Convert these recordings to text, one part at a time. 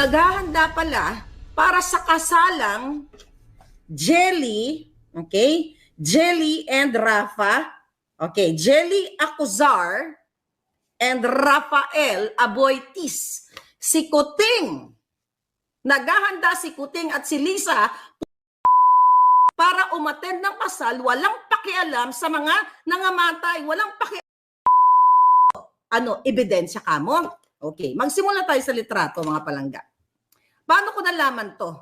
naghahanda pala para sa kasalang Jelly, okay? Jelly and Rafa. Okay, Jelly Acuzar and Rafael Aboitis. Si Kuting. Naghahanda si Kuting at si Lisa para umattend ng kasal, walang pakialam sa mga nangamatay, walang pakialam ano, ebidensya ka mo. Okay, magsimula tayo sa litrato mga palangga. Paano ko nalaman to?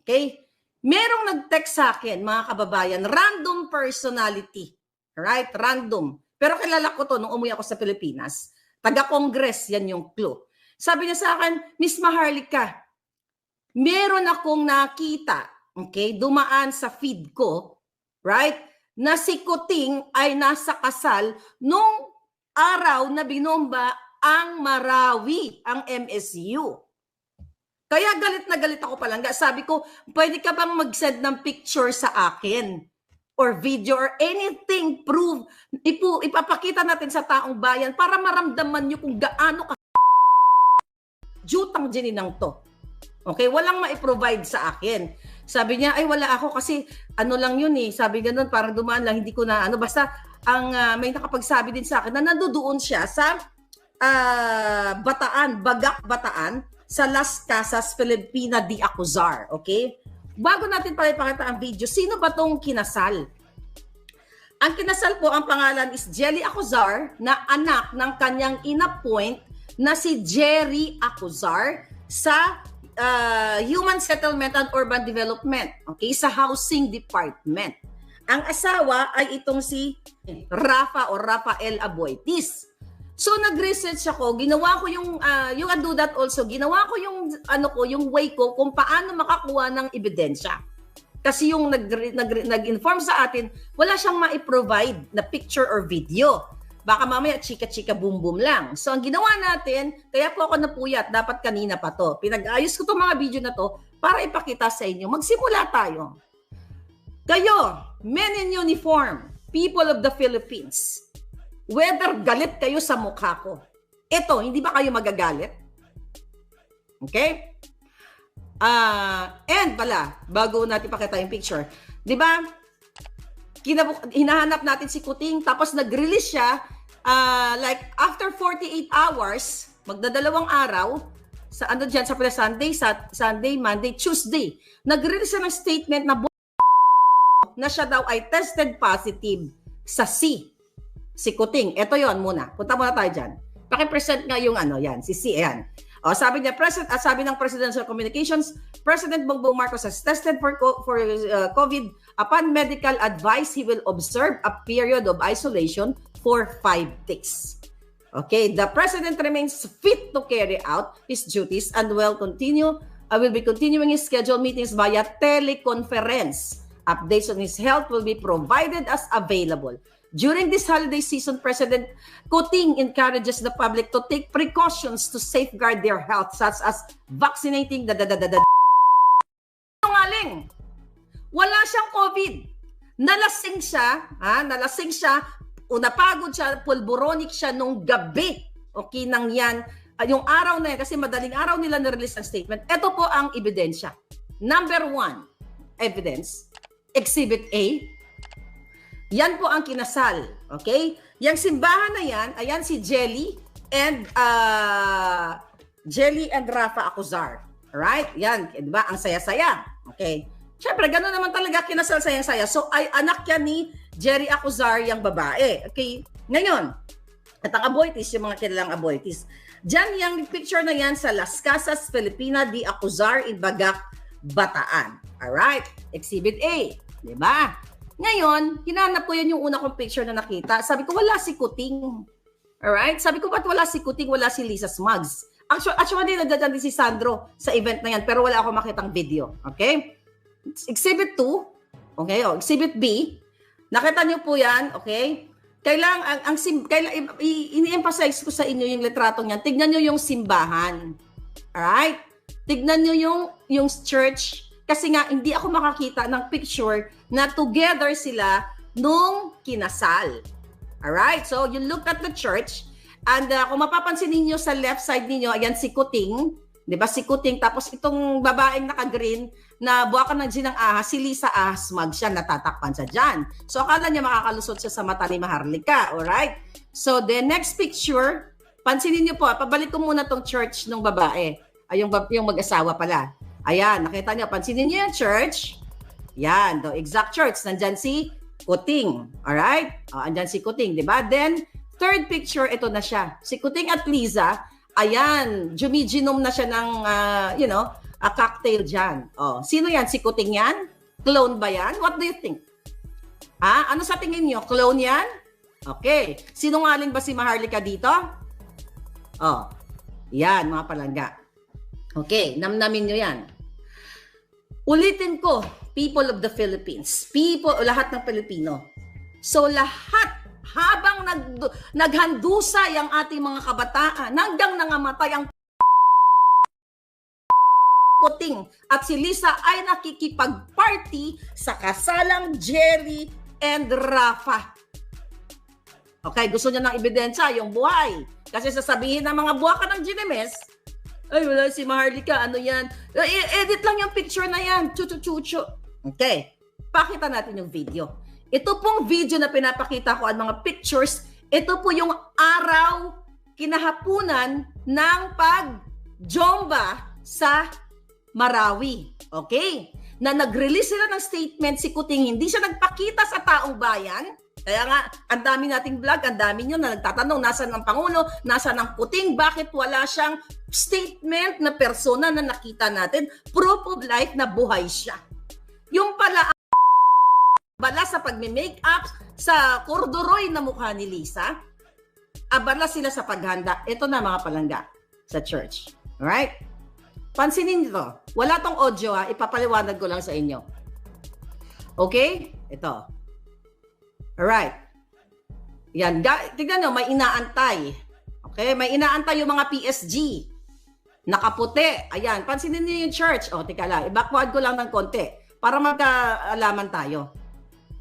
Okay? Merong nag-text sa akin, mga kababayan, random personality. Right? Random. Pero kilala ko to nung umuwi ako sa Pilipinas. Taga-congress, yan yung clue. Sabi niya sa akin, Miss Maharlika, meron akong nakita, okay, dumaan sa feed ko, right, na si Kuting ay nasa kasal nung araw na binomba ang Marawi, ang MSU. Kaya galit na galit ako palangga. Sabi ko, pwede ka bang mag-send ng picture sa akin? Or video or anything, prove. Ipu, ipapakita natin sa taong bayan para maramdaman nyo kung gaano ka jutang gininang to. Okay, walang ma-provide sa akin. Sabi niya, ay wala ako kasi ano lang yun eh. Sabi ganun, parang dumaan lang, hindi ko na ano. Basta ang uh, may nakapagsabi din sa akin na nandoon siya sa uh, Bataan, Bagak Bataan, sa Las Casas, Filipina de Acuzar. Okay? Bago natin pala ipakita ang video, sino ba tong kinasal? Ang kinasal po, ang pangalan is Jelly Acuzar na anak ng kanyang inapoint na si Jerry Acuzar sa uh, Human Settlement and Urban Development, okay, sa Housing Department. Ang asawa ay itong si Rafa o Rafael Aboitis. So nag-research ako, ginawa ko yung uh, you can do that also. Ginawa ko yung ano ko, yung way ko kung paano makakuha ng ebidensya. Kasi yung nag, nag, nag-inform sa atin, wala siyang ma-provide na picture or video. Baka mamaya chika-chika boom boom lang. So ang ginawa natin, kaya po ako napuyat, dapat kanina pa to. Pinag-ayos ko tong mga video na to para ipakita sa inyo. Magsimula tayo. Kayo, men in uniform, people of the Philippines, whether galit kayo sa mukha ko, ito, hindi ba kayo magagalit? Okay? Uh, and pala, bago natin pakita yung picture, 'di ba? Kinabuk- hinahanap natin si Kuting tapos nag-release siya uh, like after 48 hours, magdadalawang araw sa ano diyan sa Sunday, sa Sunday, Monday, Tuesday. Nag-release siya ng statement na na siya daw ay tested positive sa C. Si Kuting. Ito yon muna. Punta muna tayo dyan. Paki-present nga yung ano, yan. Si C, ayan. O, sabi niya, President, at sabi ng Presidential Communications, President Bongbong Marcos has tested for, for uh, COVID. Upon medical advice, he will observe a period of isolation for five days. Okay, the President remains fit to carry out his duties and will continue, uh, will be continuing his scheduled meetings via teleconference. Updates on his health will be provided as available. During this holiday season, President Kuting encourages the public to take precautions to safeguard their health, such as vaccinating the da da da da. Ngaling, wala siyang COVID. Nalasing siya, ha? nalasing siya, o napagod siya, pulboronic siya nung gabi. Okay, nang yan, uh, yung araw na yan, kasi madaling araw nila na-release ang statement. Ito po ang ebidensya. Number one, evidence, Exhibit A. Yan po ang kinasal. Okay? Yang simbahan na yan, ayan si Jelly and uh, Jelly and Rafa Acuzar. Right? Yan, di ba? Ang saya-saya. Okay. Siyempre, gano'n naman talaga kinasal saya-saya. So, ay anak yan ni Jerry Acuzar, yung babae. Okay. Ngayon, at ang aboitis, yung mga kilalang aboitis. Diyan yung picture na yan sa Las Casas, Filipina di Acuzar, Ibagak, Bataan. Alright? Exhibit A. Di ba? Ngayon, hinanap ko yan yung una kong picture na nakita. Sabi ko, wala si Kuting. Alright? Sabi ko, ba't wala si Kuting, wala si Lisa Smugs? Actually, actually nandiyan din si Sandro sa event na yan, pero wala ako makitang video. Okay? Exhibit 2. Okay? Oh, exhibit B. Nakita niyo po yan. Okay? Kailang ang, ang sim, kailang, ini-emphasize ko sa inyo yung litratong yan. Tignan niyo yung simbahan. Alright? Tignan niyo yung, yung church kasi nga, hindi ako makakita ng picture na together sila nung kinasal. Alright? So, you look at the church, and uh, kung mapapansin ninyo sa left side ninyo, ayan si Kuting. 'Di ba si Kuting tapos itong babaeng naka-green na buwakan ng gin ng ahas, si Lisa Ahasmag siya natatakpan sa dyan. So akala niya makakalusot siya sa mata ni Maharlika, alright? So the next picture, pansinin niyo po, pabalik ko muna tong church ng babae. Ay, yung, yung mag-asawa pala. Ayan, nakita niyo, pansinin niyo yung church. Yan, the exact church. Nandyan si Kuting. Alright? O, andyan si Kuting, di ba? Then, third picture, ito na siya. Si Kuting at Liza, ayan, jumiginom na siya ng, ah, you know, a cocktail dyan. Oh, sino yan? Si Kuting yan? Clone ba yan? What do you think? Ha? Ano sa tingin nyo? Clone yan? Okay. Sinungaling ba si Maharlika dito? Oh, yan mga palangga. Okay, namnamin nyo yan. Ulitin ko, people of the Philippines, people, lahat ng Pilipino. So lahat, habang nag, naghandusay ang ating mga kabataan, hanggang nangamatay ang puting at si Lisa ay nakikipag-party sa kasalang Jerry and Rafa. Okay, gusto niya ng ebidensya, yung buhay. Kasi sasabihin ng mga buwaka ng Ginemes, ay, wala si Maharlika, ano yan? I- edit lang yung picture na yan. Chuchu-chuchu. Okay. Pakita natin yung video. Ito pong video na pinapakita ko at mga pictures, ito po yung araw kinahapunan ng pag-jomba sa Marawi. Okay? Na nag-release sila ng statement si Kuting, hindi siya nagpakita sa taong bayan. Kaya nga, ang dami nating vlog, ang dami nyo na nagtatanong, nasan ang Pangulo, nasan ang Kuting, bakit wala siyang statement na persona na nakita natin, proof of life na buhay siya. Yung pala, ang bala sa pagme-makeup, sa korduroy na mukha ni Lisa, abala sila sa paghanda. Ito na mga palangga sa church. Alright? Pansinin nyo to. Wala tong audio ha. Ipapaliwanag ko lang sa inyo. Okay? Ito. Alright. Yan. Tignan nyo, may inaantay. Okay? May inaantay yung mga PSG. Nakaputi. Ayan. Pansinin niyo yung church. O, tika lang. I-backward ko lang ng konti. Para magkaalaman tayo.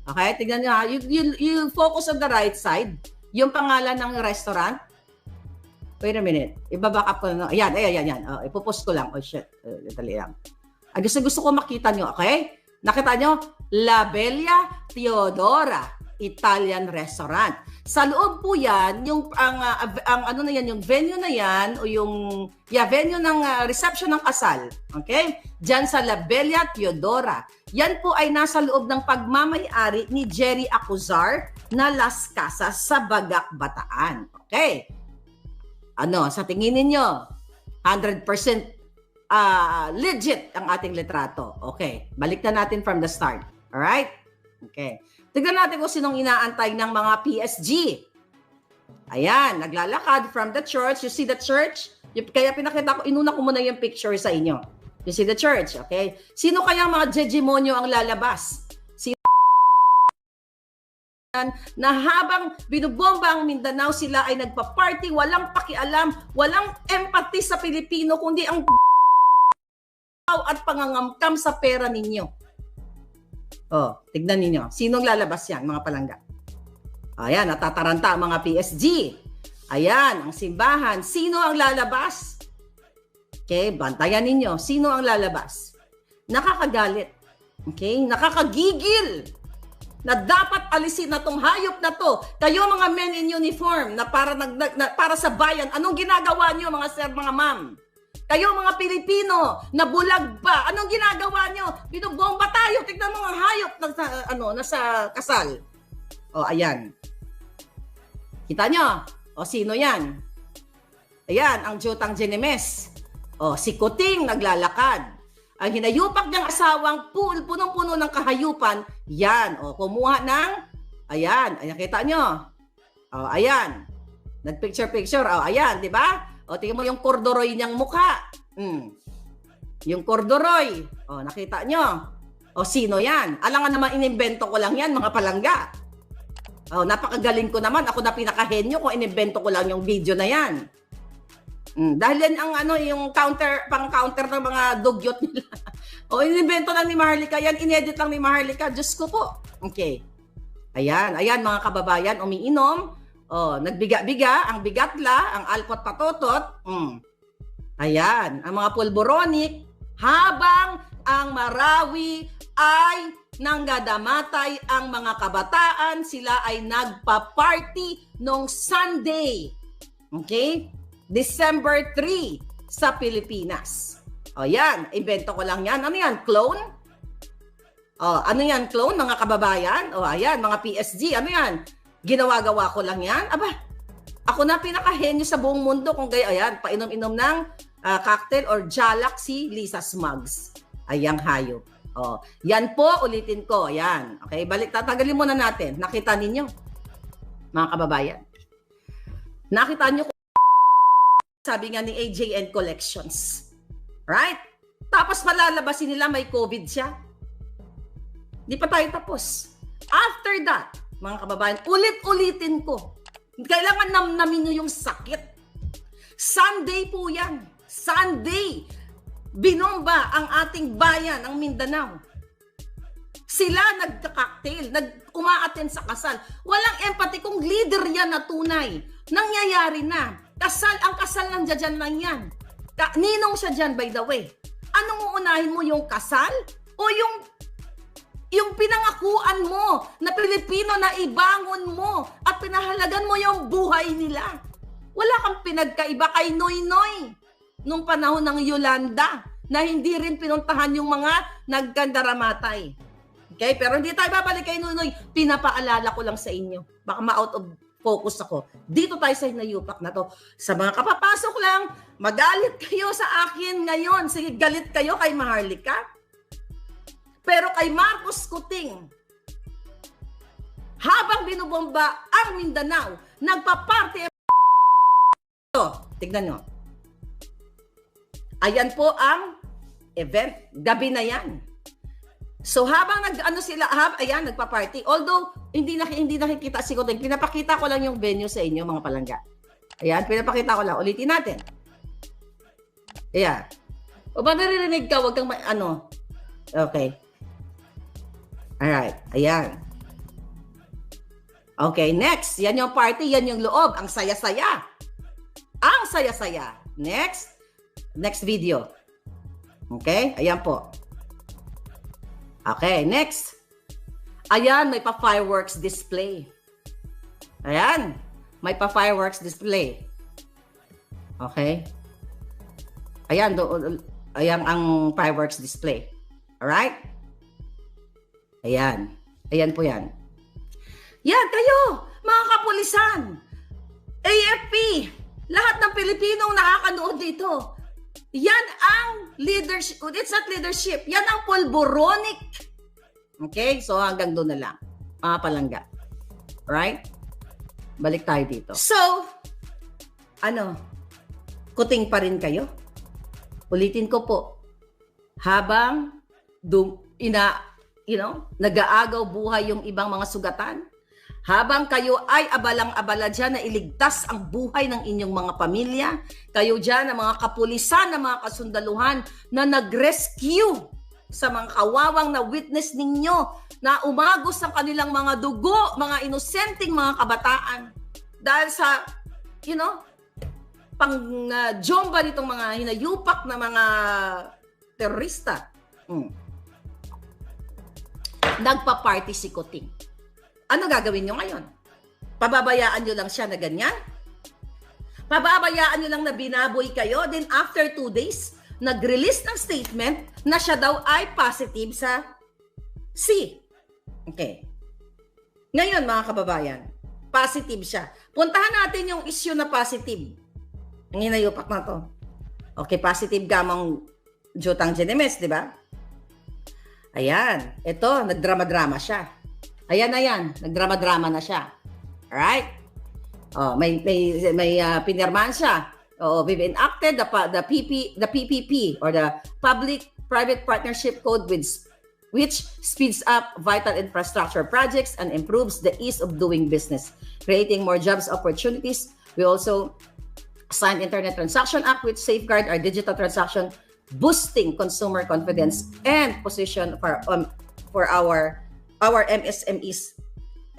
Okay? Tignan nyo ha. You, you, you focus on the right side. Yung pangalan ng restaurant. Wait a minute. Ibaback up ko na. Ayan, ayan, ayan. ayan. Oh, ipopost ko lang. Oh, shit. Uh, dali lang. Ay, gusto, gusto ko makita nyo, okay? Nakita nyo? La Bella Teodora Italian Restaurant. Sa loob po yan, yung ang, av- ang ano na yan, yung venue na yan, o yung, yeah, venue ng ah, reception ng kasal. Okay? Diyan sa La Bella Teodora. Yan po ay nasa loob ng pagmamayari ni Jerry Acuzar na Las Casas sa Bagak, Bataan. Okay? Ano, sa tingin ninyo, 100% ah legit ang ating litrato. Okay, balik na natin from the start. Alright? Okay. Tignan natin kung sinong inaantay ng mga PSG. Ayan, naglalakad from the church. You see the church? Kaya pinakita ko, inuna ko muna yung picture sa inyo. You see the church, okay? Sino kaya mga jejemonyo ang lalabas? Si na habang binubomba ang Mindanao, sila ay nagpa-party, walang pakialam, walang empathy sa Pilipino, kundi ang at pangangamkam sa pera ninyo. Oh, tignan ninyo. Sinong lalabas yan, mga palangga? Ayan, natataranta mga PSG. Ayan, ang simbahan. Sino ang lalabas? Okay, bantayan ninyo. Sino ang lalabas? Nakakagalit. Okay? Nakakagigil na dapat alisin na tong hayop na to. Kayo mga men in uniform na para nag- na, para sa bayan, anong ginagawa niyo mga sir, mga ma'am? Kayo mga Pilipino na bulag pa, anong ginagawa niyo? Binubomba tayo, tignan mga hayop na sa, ano, nasa kasal. O, ayan. Kita nyo? O, sino yan? Ayan, ang Jotang Genemes. O, si Kuting naglalakad. Ang hinayupak niyang asawang pu- punong-puno ng kahayupan, yan. O, kumuha ng, ayan, ayan, kita nyo. O, ayan. Nag-picture-picture. O, ayan, di ba? O, tingnan mo yung kordoroy niyang mukha. Mm. Yung kordoroy. O, nakita nyo. O, sino yan? Alangan naman, inimbento ko lang yan, mga palangga. Oh, napakagaling ko naman. Ako na pinakahenyo kung inimbento ko lang yung video na yan. Mm, dahil yan ang ano, yung counter, pang-counter ng mga dugyot nila. o, inimbento lang ni Maharlika yan. Inedit lang ni Maharlika. Diyos ko po. Okay. Ayan, ayan mga kababayan, umiinom. Oh, nagbiga-biga, ang bigatla, ang alpot patotot. Mm. Ayan, ang mga pulboronic, habang ang Marawi ay nanggadamatay ang mga kabataan, sila ay nagpa-party nung Sunday. Okay? December 3 sa Pilipinas. O yan, invento ko lang yan. Ano yan, clone? O, ano yan, clone, mga kababayan? O, ayan, mga PSG, ano yan? Ginawa-gawa ko lang yan? Aba, ako na pinakahenyo sa buong mundo kung gaya, ayan, painom-inom ng ah, cocktail or jalak si Lisa Smugs. Ayang hayop. O, yan po, ulitin ko. Yan. Okay, balik, tatagalin muna natin. Nakita ninyo, mga kababayan. Nakita nyo sabi nga ni AJN Collections. Right? Tapos malalabasin nila may COVID siya. Di pa tayo tapos. After that, mga kababayan, ulit-ulitin ko. Kailangan namnamin nyo yung sakit. Sunday po yan. Sunday. Binomba ang ating bayan, ang Mindanao. Sila nagka-cocktail, nag-umaaten sa kasal. Walang empathy kung leader yan na tunay. Nangyayari na. Kasal, ang kasal nandiyan dyan lang yan. Ka- ninong siya dyan, by the way. Anong uunahin mo, yung kasal? O yung yung pinangakuan mo na Pilipino na ibangon mo at pinahalagan mo yung buhay nila. Wala kang pinagkaiba kay Noy Noy nung panahon ng Yolanda na hindi rin pinuntahan yung mga nagkandaramatay. Okay? Pero hindi tayo babalik kay Noy Noy. Pinapaalala ko lang sa inyo. Baka ma-out of focus ako. Dito tayo sa hinayupak na to. Sa mga kapapasok lang, magalit kayo sa akin ngayon. Sige, galit kayo kay Maharlika. Pero kay Marcos Kuting, habang binubomba ang Mindanao, nagpa-party ito. Tignan nyo. Ayan po ang event. Gabi na yan. So habang nag ano sila, hab, ayan nagpa-party. Although hindi na hindi nakikita si Kuting, pinapakita ko lang yung venue sa inyo mga palangga. Ayan, pinapakita ko lang. Ulitin natin. Ayan. O ba naririnig ka, wag kang ma- ano. Okay. Alright, ayan. Okay, next. Yan yung party, yan yung loob. Ang saya-saya. Ang saya-saya. Next. Next video. Okay, ayan po. Okay, next. Ayan, may pa-fireworks display. Ayan, may pa-fireworks display. Okay? Ayan, do, ayan ang fireworks display. Alright? Ayan. Ayan po yan. Yan, kayo, mga kapulisan, AFP, lahat ng Pilipinong nakakanood dito. Yan ang leadership. It's not leadership. Yan ang polboronic. Okay? So hanggang doon na lang. Mga palangga. Right? Balik tayo dito. So, ano? Kuting pa rin kayo? Ulitin ko po. Habang dum, ina, you know, nag-aagaw buhay yung ibang mga sugatan, habang kayo ay abalang-abala dyan na iligtas ang buhay ng inyong mga pamilya, kayo dyan ang mga kapulisan, na mga kasundaluhan na nag-rescue sa mga kawawang na witness ninyo na umagos ang kanilang mga dugo, mga inosenteng mga kabataan dahil sa, you know, pang uh, jomba nitong mga hinayupak na mga terorista. Mm. Nagpa-party si Kuting. Ano gagawin nyo ngayon? Pababayaan nyo lang siya na ganyan? Pababayaan nyo lang na binaboy kayo? Then after two days, nag-release ng statement na siya daw ay positive sa C. Okay. Ngayon mga kababayan, positive siya. Puntahan natin yung issue na positive. Ang hinayupak na to. Okay, positive gamang Jotang Genemes, di ba? Ayan. Ito, nagdrama-drama siya. Ayan na yan. Nagdrama-drama na siya. Alright? Oh, may may may uh, pinirmahan siya. Oh, we've enacted the the PP the PPP or the Public Private Partnership Code with which speeds up vital infrastructure projects and improves the ease of doing business, creating more jobs opportunities. We also signed Internet Transaction Act which safeguard our digital transaction, boosting consumer confidence and position for um, for our our MSMEs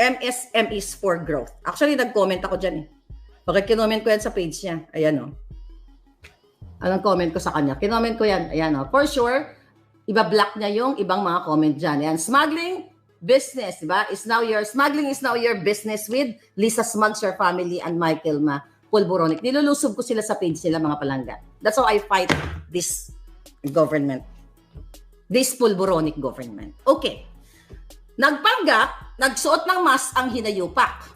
MSMEs for growth. Actually, nag-comment ako dyan eh. Bakit kinoment ko yan sa page niya? Ayan o. Anong comment ko sa kanya? Kinoment ko yan. Ayan, oh. For sure, iba-block niya yung ibang mga comment dyan. Ayan, smuggling business, di ba? Is now your, smuggling is now your business with Lisa your family, and Michael Ma Pulboronic. Nilulusob ko sila sa page nila, mga palangga. That's how I fight this government. This Pulboronic government. Okay. Nagpanggap, nagsuot ng mask ang hinayupak.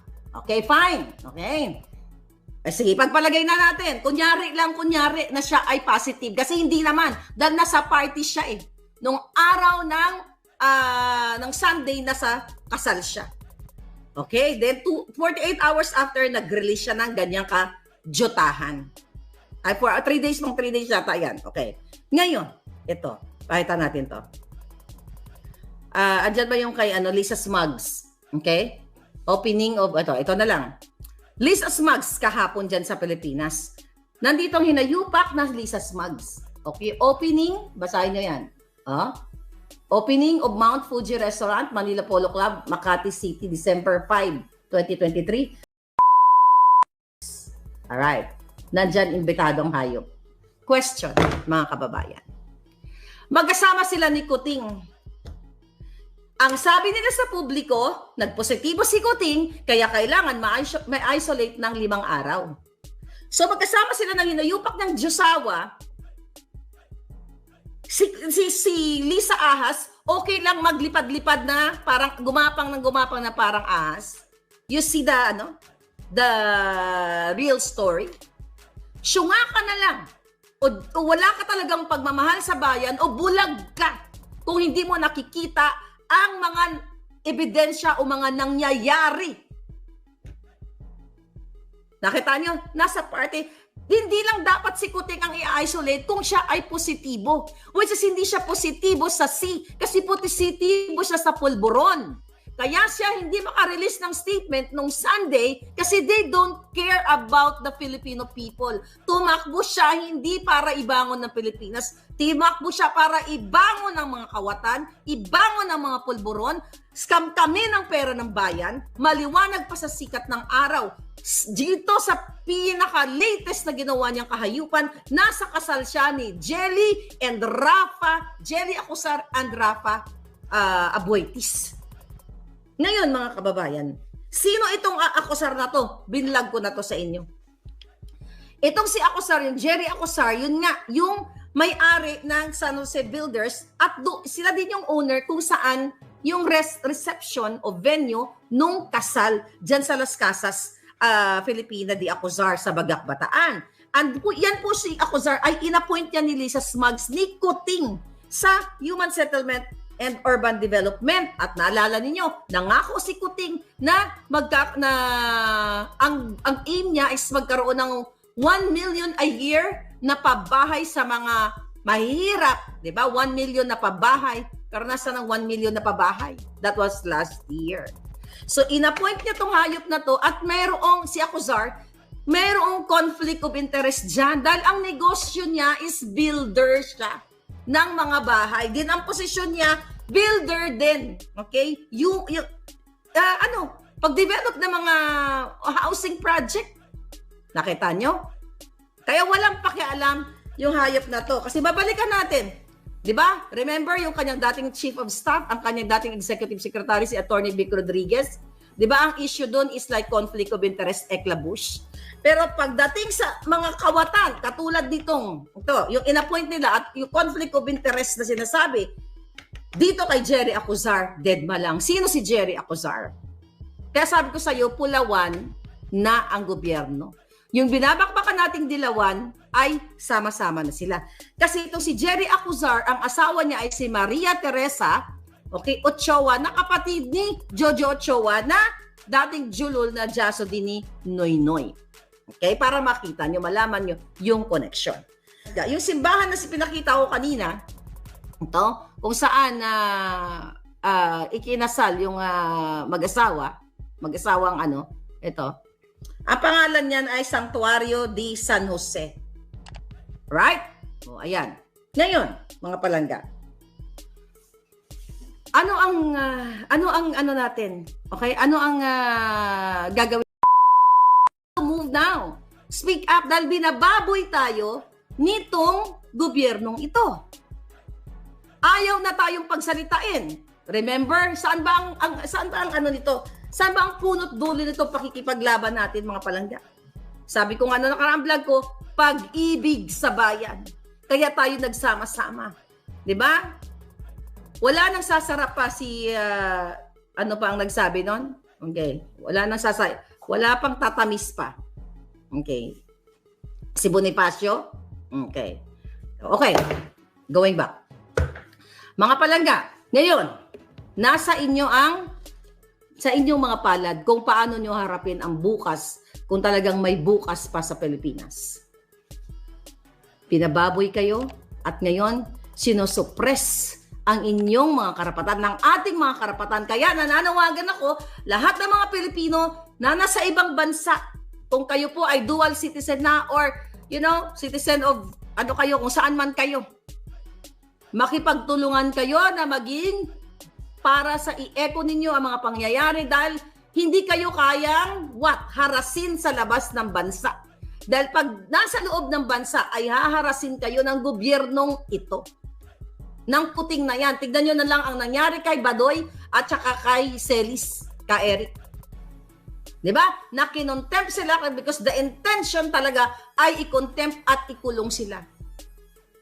Okay, fine. Okay. Eh, sige, pagpalagay na natin. Kunyari lang, kunyari na siya ay positive. Kasi hindi naman. Dahil nasa party siya eh. Nung araw ng, ah, ng Sunday, nasa kasal siya. Okay? Then, two, 48 hours after, nag-release siya ng ganyang ka-jotahan. Ay, for 3 days, mga 3 days yata yan. Okay. Ngayon, ito. Pakita natin to. Ah, andyan ba yung kay ano, Lisa Smugs? Okay? Opening of, ito, ito na lang. Lisa Smugs kahapon dyan sa Pilipinas. Nandito ang hinayupak na Lisa Smugs. Okay, opening, basahin nyo yan. Ah? Opening of Mount Fuji Restaurant, Manila Polo Club, Makati City, December 5, 2023. Alright. Nandyan imbitadong hayop. Question, mga kababayan. Magkasama sila ni Kuting. Ang sabi nila sa publiko, nagpositibo si Kuting, kaya kailangan ma-iso- ma-isolate ng limang araw. So magkasama sila ng hinayupak ng Diyosawa, si, si, si Lisa Ahas, okay lang maglipad-lipad na, parang gumapang ng gumapang na parang ahas. You see the, ano, the real story? Syunga ka na lang. O, o wala ka talagang pagmamahal sa bayan o bulag ka kung hindi mo nakikita ang mga ebidensya o mga nangyayari. Nakita nyo? Nasa party, hindi lang dapat si Kuting ang i-isolate kung siya ay positibo. Which is hindi siya positibo sa C kasi positibo siya sa pulburon. Kaya siya hindi makarelease ng statement nung Sunday kasi they don't care about the Filipino people. Tumakbo siya hindi para ibangon ng Pilipinas. Tumakbo siya para ibangon ng mga kawatan, ibangon ng mga pulburon, scam kami ng pera ng bayan, maliwanag pa sa sikat ng araw. Dito sa pinaka-latest na ginawa niyang kahayupan, nasa kasal siya ni Jelly and Rafa, Jelly Acusar and Rafa uh, Abuetis. Ngayon mga kababayan, sino itong a- Acusar na to? Binlag ko na to sa inyo. Itong si Acusar, yung Jerry Acusar, yun nga, yung may-ari ng San Jose Builders at do, sila din yung owner kung saan yung res- reception o venue nung kasal dyan sa Las Casas, ah, Filipina di Acuzar sa Bagak Bataan. And po, yan po si Acuzar ay inappoint niya ni Lisa Smugs ni Kuting sa Human Settlement and Urban Development. At naalala ninyo, nangako si Kuting na magka, na ang ang aim niya is magkaroon ng 1 million a year na pabahay sa mga mahihirap, 'di ba? 1 million na pabahay, karanasan ng 1 million na pabahay. That was last year. So inappoint niya tong hayop na to at mayroong si Acuzar, mayroong conflict of interest diyan dahil ang negosyo niya is builder siya ng mga bahay. Din ang posisyon niya, builder din. Okay? Yung, yung ah, ano, pag-develop ng mga housing project. Nakita nyo? Kaya walang pakialam yung hayop na to. Kasi babalikan natin. Di ba? Remember yung kanyang dating chief of staff, ang kanyang dating executive secretary, si Attorney Vic Rodriguez? Di ba ang issue doon is like conflict of interest, eklabush? Pero pagdating sa mga kawatan, katulad nitong, ito, yung inappoint nila at yung conflict of interest na sinasabi, dito kay Jerry Acuzar, dead ma lang. Sino si Jerry Acuzar? Kaya sabi ko sa iyo, pulawan na ang gobyerno. Yung binabakbakan nating dilawan ay sama-sama na sila. Kasi itong si Jerry Acuzar, ang asawa niya ay si Maria Teresa, okay, Ochoa, na kapatid ni Jojo Ochoa na dating julol na jaso din ni Noy Noy. Okay, para makita nyo, malaman nyo yung connection. Yung simbahan na si pinakita ko kanina, ito, kung saan na ikinasal yung ah, mag-asawa, mag-asawang ano, ito. Ang pangalan niyan ay Santuario di San Jose. Right? O, ayan. Ngayon, mga palangga. Ano ang ah, ano ang ano natin? Okay? Ano ang ah, gagawin? Speak up dahil binababoy tayo nitong gobyernong ito. Ayaw na tayong pagsalitain. Remember, saan ba ang, ang saan ba ang ano nito? Saan ba ang punot dulo nito pakikipaglaban natin mga palangga? Sabi ko nga na nakaraang vlog ko, pag-ibig sa bayan. Kaya tayo nagsama-sama. 'Di ba? Wala nang sasarap pa si ah, ano pa ang nagsabi noon? Okay. Wala nang sasay. Wala pang tatamis pa. Okay. Si Bonifacio? Okay. Okay. Going back. Mga palangga, ngayon, nasa inyo ang sa inyong mga palad kung paano nyo harapin ang bukas kung talagang may bukas pa sa Pilipinas. Pinababoy kayo at ngayon sinosuppress ang inyong mga karapatan, ng ating mga karapatan. Kaya nananawagan ako, lahat ng mga Pilipino na nasa ibang bansa, kung kayo po ay dual citizen na or, you know, citizen of ano kayo, kung saan man kayo, makipagtulungan kayo na maging para sa i-echo ninyo ang mga pangyayari dahil hindi kayo kayang what? Harasin sa labas ng bansa. Dahil pag nasa loob ng bansa ay haharasin kayo ng gobyernong ito. Ng puting na yan. Tignan nyo na lang ang nangyari kay Badoy at saka kay Celis, ka Eric. Di ba? Na kinontempt sila because the intention talaga ay i-contempt at ikulong sila.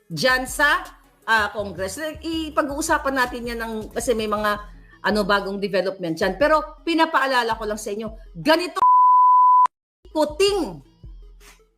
Diyan sa ah, Congress. Ipag-uusapan natin yan ng, kasi may mga ano bagong development yan. Pero pinapaalala ko lang sa inyo, ganito kuting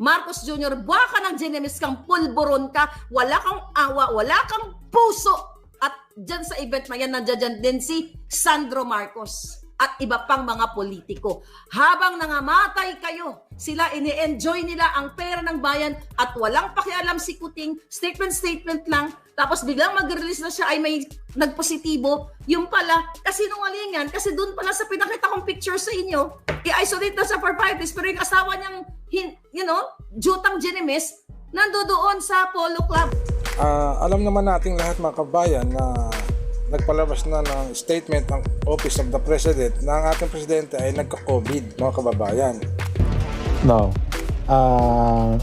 Marcos Jr., buha ka ng Genemis kang pulburon ka, wala kang awa, wala kang puso. At dyan sa event na yan, nandiyan dyan din si Sandro Marcos at iba pang mga politiko. Habang nangamatay kayo, sila ini-enjoy nila ang pera ng bayan at walang pakialam si Kuting, statement-statement lang, tapos biglang mag-release na siya ay may nagpositibo, yung pala, kasi nungalingan, kasi doon pala sa pinakita kong picture sa inyo, i-isolate na sa days, pero yung asawa niyang, you know, Jutang Genemis, nandoon sa Polo Club. Ah, alam naman nating lahat mga kabayan na nagpalabas na ng statement ng Office of the President na ang ating presidente ay nagka-COVID, mga kababayan. No. Ah,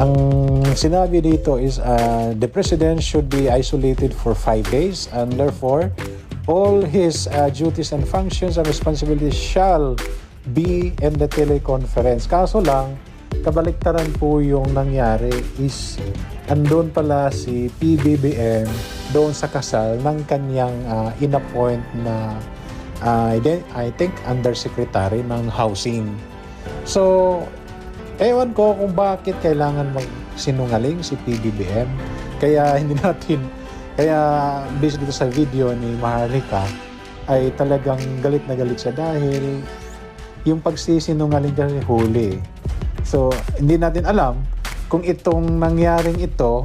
ang sinabi dito is uh, the president should be isolated for five days and therefore all his uh, duties and functions and responsibilities shall be in the teleconference. Kaso lang, kabaliktaran po yung nangyari is andun pala si PBBM doon sa kasal ng kanyang uh, inappoint na uh, I thi- I think undersecretary ng housing. So, ewan ko kung bakit kailangan magsinungaling si PBBM. Kaya hindi natin, kaya based dito sa video ni Maharlika, ay talagang galit na galit siya dahil yung pagsisinungaling kasi huli. So, hindi natin alam kung itong nangyaring ito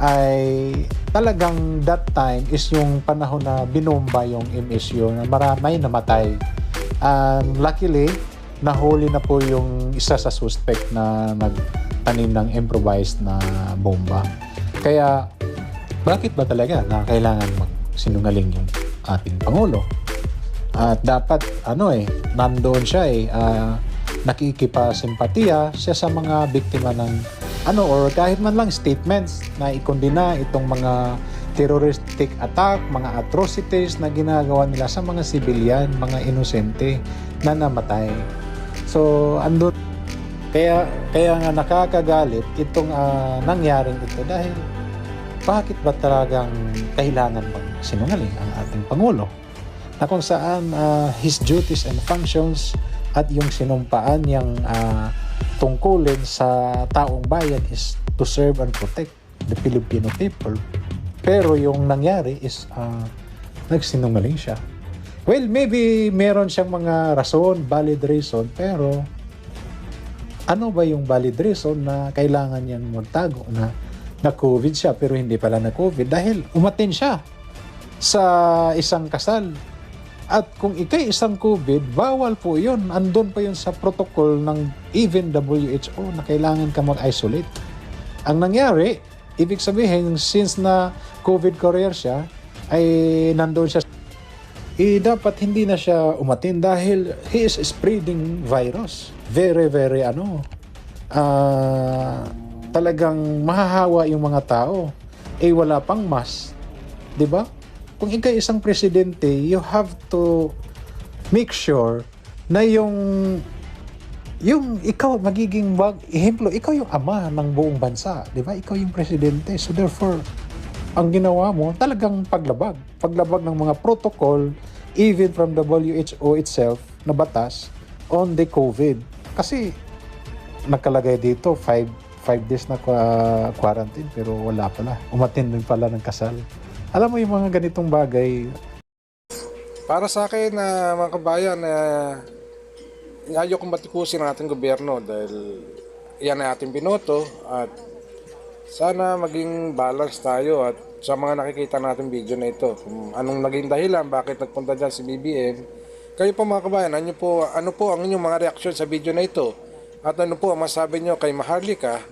ay talagang that time is yung panahon na binomba yung MSU na maramay namatay. And luckily, nahuli na po yung isa sa suspect na nagtanim ng improvised na bomba. Kaya, bakit ba talaga na kailangan magsinungaling yung ating Pangulo? At dapat, ano eh, nandoon siya eh, ah, nakikipasimpatiya siya sa mga biktima ng ano or kahit man lang statements na ikondina itong mga terroristic attack, mga atrocities na ginagawa nila sa mga sibilyan, mga inosente na namatay. So, andun kaya kaya nga nakakagalit itong ah, nangyaring ito dahil bakit ba talagang kailangan bang sinungaling ang ating Pangulo? Na kung saan ah, his duties and functions at yung sinumpaan niyang ah, tungkulin sa taong bayan is to serve and protect the Filipino people. Pero yung nangyari is ah, nagsinungaling siya. Well, maybe meron siyang mga rason, valid reason, pero ano ba yung valid reason na kailangan niyang magtago na na COVID siya pero hindi pala na COVID dahil umatin siya sa isang kasal. At kung ikay isang COVID, bawal po yun. Andun pa yun sa protocol ng even WHO na kailangan ka mag-isolate. Ang nangyari, ibig sabihin, since na COVID courier siya, ay nandun siya eh, dapat hindi na siya umatin dahil he is spreading virus. Very, very ano, ah, talagang mahahawa yung mga tao. Eh wala pang mas. 'Di ba? Kung ikaw isang presidente, you have to make sure na yung yung ikaw magiging wag ehemplo ikaw yung ama ng buong bansa di ba? Ikaw yung presidente. So therefore ang ginawa mo talagang paglabag. Paglabag ng mga protocol even from WHO itself na batas on the COVID. Kasi nakalagay dito 5 5 days na kwa- quarantine pero wala pala. Umatin din pala ng kasal alam mo yung mga ganitong bagay Para sa akin na mga kabayan, uh, ayaw kong batikusin ang ating gobyerno dahil yan ay ating binoto at sana maging balance tayo at sa mga nakikita natin video na ito, kung anong naging dahilan, bakit nagpunta dyan si BBM, kayo po mga kabayan, ano po, ano po ang inyong mga reaksyon sa video na ito? At ano po ang masabi nyo kay Maharlika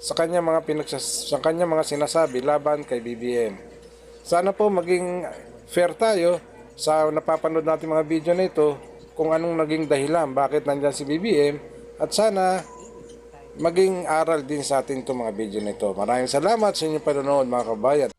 sa kanya mga pinagsas, sa kanya mga sinasabi laban kay BBM? Sana po maging fair tayo sa napapanood natin mga video na ito kung anong naging dahilan bakit nandyan si BBM at sana maging aral din sa atin itong mga video na ito. Maraming salamat sa inyong panonood mga kabayan.